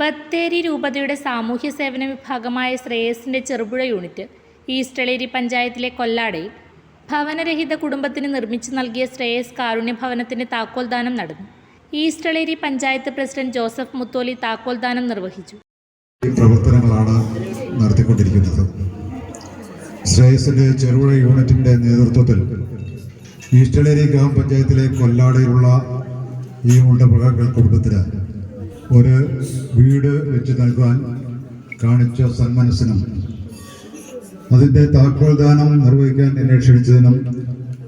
ബത്തേരി രൂപതയുടെ സാമൂഹ്യ സേവന വിഭാഗമായ ശ്രേയസിന്റെ ചെറുപുഴ യൂണിറ്റ് ഈസ്റ്റളേരി പഞ്ചായത്തിലെ കൊല്ലാടയിൽ ഭവനരഹിത കുടുംബത്തിന് നിർമ്മിച്ചു നൽകിയ ശ്രേയസ് കാരുണ്യ ഭവനത്തിന്റെ താക്കോൽദാനം നടന്നു. ഈസ്റ്റളേരി പഞ്ചായത്ത് പ്രസിഡന്റ് ജോസഫ് മുത്തോലി താക്കോൽദാനം നിർവഹിച്ചു. പ്രവർത്തനങ്ങളാണ് നടത്തിക്കൊണ്ടിരിക്കുന്നത്. ശ്രേയസിന്റെ ചെറുപുഴ യൂണിറ്റിന്റെ നേതൃത്വത്തിൽ ഈസ്റ്റളേരി ഗ്രാമപഞ്ചായത്തിലെ കൊല്ലാടയിലുള്ള ഈ ഉണ്ടപുഴകൾ കുടുംബത്തിന് ഒരു വീട് വെച്ച് നൽകാൻ കാണിച്ച സന്മനസ്സിനും അതിന്റെ താക്കോൽദാനം നിർവഹിക്കാൻ എന്നെ ക്ഷണിച്ചതിനും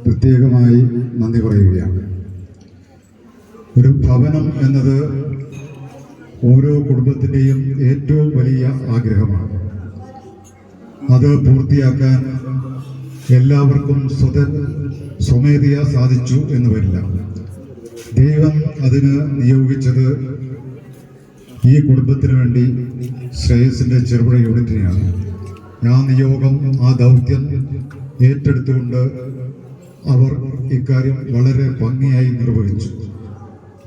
പ്രത്യേകമായി നന്ദി പറയുകയാണ്. ഒരു ഭവനം എന്നത് ഓരോ കുടുംബത്തിന്റെയും ഏറ്റവും വലിയ ആഗ്രഹമാണ്. അത് പൂർത്തിയാക്കാൻ എല്ലാവർക്കും സ്വത സ്വമേധയാ സാധിച്ചു എന്ന് വരില്ല. ദൈവം അതിന് നിയോഗിച്ചത് ഈ കുടുംബത്തിന് വേണ്ടി ശ്രേയസിന്റെ ചെറുപുഴ യൂണിറ്റിനെയാണ് ഞാൻ നിയോഗം ആ ദൗത്യം ഏറ്റെടുത്തുകൊണ്ട് അവർ ഇക്കാര്യം വളരെ ഭംഗിയായി നിർവഹിച്ചു.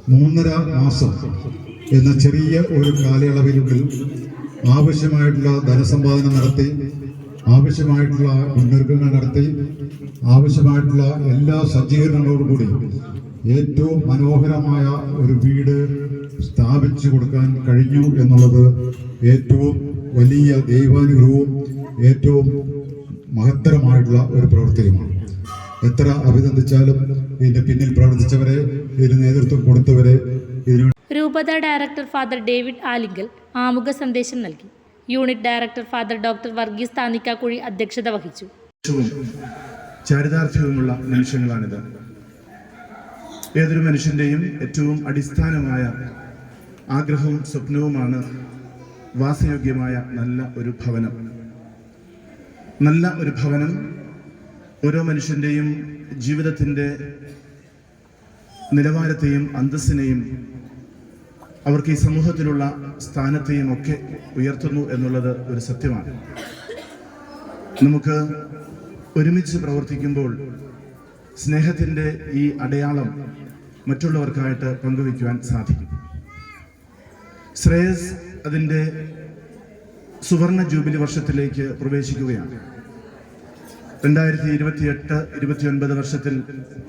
മൂന്നര മാസം എന്ന ചെറിയ ഒരു കാലയളവിനുള്ളിൽ ആവശ്യമായിട്ടുള്ള ധനസമ്പാദനം നടത്തി ആവശ്യമായിട്ടുള്ള മുന്നൊരുക്കങ്ങൾ നടത്തി ആവശ്യമായിട്ടുള്ള എല്ലാ സജ്ജീകരണങ്ങളോടും കൂടി ഏറ്റവും മനോഹരമായ ഒരു വീട് സ്ഥാപിച്ചു കൊടുക്കാൻ കഴിഞ്ഞു എന്നുള്ളത് ഏറ്റവും വലിയ ദൈവാനുഗ്രഹവും ഏറ്റവും മഹത്തരമായിട്ടുള്ള ഒരു പ്രവർത്തനമാണ് എത്ര അഭിനന്ദിച്ചാലും ഇതിന്റെ പിന്നിൽ പ്രവർത്തിച്ചവരെ ഇതിന് നേതൃത്വം കൊടുത്തവരെ ഇതിനു രൂപത ഡയറക്ടർ ഫാദർ ഡേവിഡ് ആലിങ്കൽ ആമുഖ സന്ദേശം നൽകി. Unit director father doctor Varghese Thannikkakuzhi അധ്യക്ഷത വഹിച്ചു. ചാരിതാർത്ഥ്യവുമുള്ള മനുഷ്യങ്ങളാണിത് ഏതൊരു മനുഷ്യന്റെയും ഏറ്റവും അടിസ്ഥാനമായ ആഗ്രഹവും സ്വപ്നവുമാണ് വാസയോഗ്യമായ നല്ല ഒരു ഭവനം. നല്ല ഒരു ഭവനം ഓരോ മനുഷ്യന്റെയും ജീവിതത്തിന്റെ നിലവാരത്തെയും അന്തസ്സിനെയും അവർക്ക് ഈ സമൂഹത്തിലുള്ള സ്ഥാനത്തെയും ഒക്കെ ഉയർത്തുന്നു എന്നുള്ളത് ഒരു സത്യമാണ്. നമുക്ക് ഒരുമിച്ച് പ്രവർത്തിക്കുമ്പോൾ സ്നേഹത്തിന്റെ ഈ അടയാളം മറ്റുള്ളവർക്കായിട്ട് പങ്കുവയ്ക്കുവാൻ സാധിക്കും. ശ്രേയസ് അതിന്റെ സുവർണ ജൂബിലി വർഷത്തിലേക്ക് പ്രവേശിക്കുകയാണ്. രണ്ടായിരത്തി ഇരുപത്തി എട്ട് ഇരുപത്തി ഒൻപത് വർഷത്തിൽ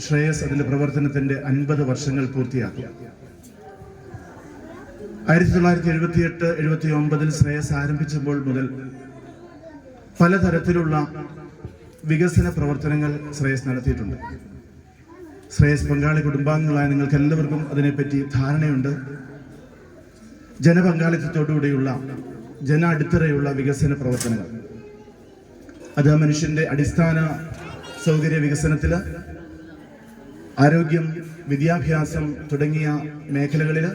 ശ്രേയസ് അതിന്റെ പ്രവർത്തനത്തിന്റെ അൻപത് വർഷങ്ങൾ പൂർത്തിയാക്കി. ആയിരത്തി തൊള്ളായിരത്തി എഴുപത്തി എട്ട് എഴുപത്തി ഒമ്പതിൽ ശ്രേയസ് ആരംഭിച്ചപ്പോൾ മുതൽ പലതരത്തിലുള്ള വികസന പ്രവർത്തനങ്ങൾ ശ്രേയസ് നടത്തിയിട്ടുണ്ട്. ശ്രേയസ് പങ്കാളി കുടുംബാംഗങ്ങളായ നിങ്ങൾക്ക് എല്ലാവർക്കും അതിനെപ്പറ്റി ധാരണയുണ്ട്. ജനപങ്കാളിത്തത്തോടുകൂടിയുള്ള ജന അടിത്തറയുള്ള വികസന പ്രവർത്തനങ്ങൾ. അത് മനുഷ്യന്റെ അടിസ്ഥാന സൗകര്യ വികസനത്തിൽ ആരോഗ്യം വിദ്യാഭ്യാസം തുടങ്ങിയ മേഖലകളിൽ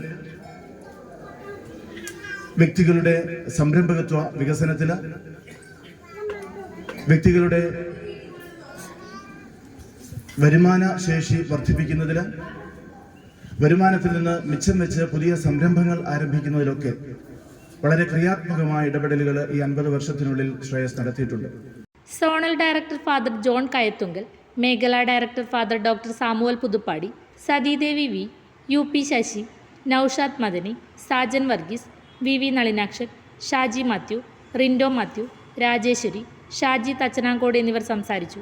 വ്യക്തികളുടെ സംരംഭകത്വ വികസനത്തിൽ വ്യക്തികളുടെ വരുമാന ശേഷി വർദ്ധിപ്പിക്കുന്നതിന് വരുമാനത്തിൽ നിന്ന് മിച്ചം വെച്ച് പുതിയ സംരംഭങ്ങൾ ആരംഭിക്കുന്നതിലൊക്കെ വളരെ ക്രിയാത്മകമായ ഇടപെടലുകൾ ഈ അൻപത് വർഷത്തിനുള്ളിൽ ശ്രേയസ് നടത്തിയിട്ടുണ്ട്. Zonal director father John Kayathunkal മേഖലാ director father doctor Samuel Puthuppadi Sathidevi V U P Sasi Noushad Madani Sajan Varghese V V Nalinakshan Shaji Mathew Rindo Mathew Rajeshwari Shaji Thachanangode എന്നിവർ സംസാരിച്ചു.